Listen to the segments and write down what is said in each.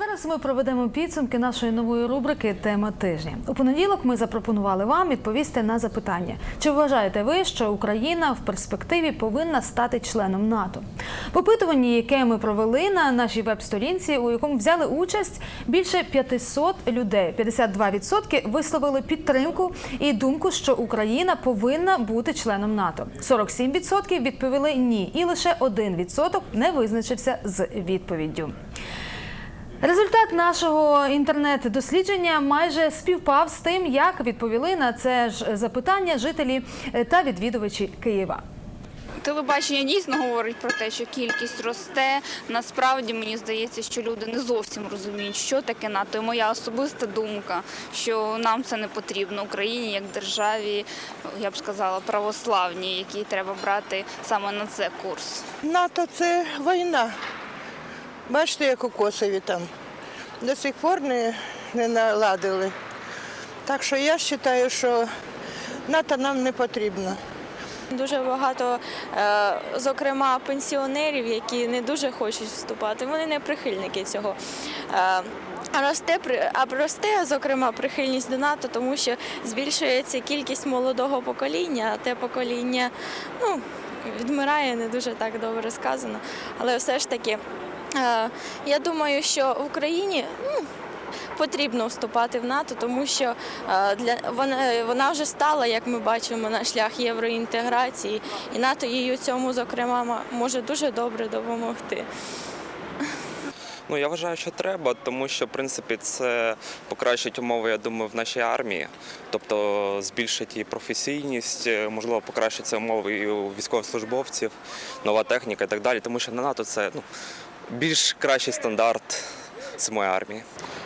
зараз ми проведемо підсумки нашої нової рубрики Тема тижня. У понеділок ми запропонували вам відповісти на запитання: чи вважаєте ви, що Україна в перспективі повинна стати членом НАТО? В опитуванні, яке ми провели на нашій веб-сторінці, у якому взяли участь більше 500 людей. 52% висловили підтримку і думку, що Україна повинна бути членом НАТО. 47% відповіли ні, і лише 1% не визначився з відповіддю. Результат нашого інтернет-дослідження майже співпав з тим, як відповіли на це ж запитання жителі та відвідувачі Києва. Телебачення дійсно говорить про те, що кількість росте. Насправді мені здається, що люди не зовсім розуміють, що таке НАТО. І моя особиста думка, що нам це не потрібно Україні як державі, я б сказала, православній, якій треба брати саме на це курс. НАТО це війна. Бачите, як у Косові там. До сих пор не, не наладили. Так що я вважаю, що НАТО нам не потрібно. Дуже багато, е, зокрема, пенсіонерів, які не дуже хочуть вступати. Вони не прихильники цього. Е, А росте а росте, зокрема, прихильність до НАТО, тому що збільшується кількість молодого покоління, а те покоління ну, відмирає, не дуже так добре сказано. Але все ж таки, я думаю, що в Україні ну, потрібно вступати в НАТО, тому що е, для вона, вона вже стала, як ми бачимо, на шлях євроінтеграції, і НАТО їй у цьому, зокрема, може дуже добре допомогти. Ну я вважаю, що треба, тому що в принципі це покращить умови, я думаю, в нашій армії, тобто збільшить її професійність, е, можливо, покращаться умови і у військовослужбовців, нова техніка і так далі. Тому що на НАТО це ну, більш кращий стандарт самої армії.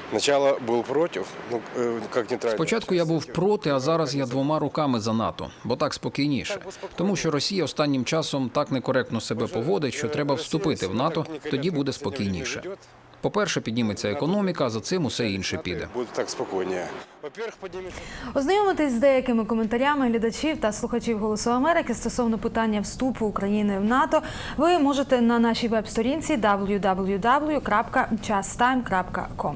Сначала был против, ну, э, как нейтральный. Спочатку я був проти, а зараз я двома руками за НАТО, бо так спокійніше. Тому що Росія останнім часом так некоректно себе поводить, що треба вступити в НАТО, тоді буде спокійніше. По-перше, підніметься економіка, а за цим усе інше піде. Буде так спокойнее. Во-первых, Ознайомитись з деякими коментарями глядачів та слухачів Голосу Америки стосовно питання вступу України в НАТО. Ви можете на нашій веб-сторінці www.justime.com.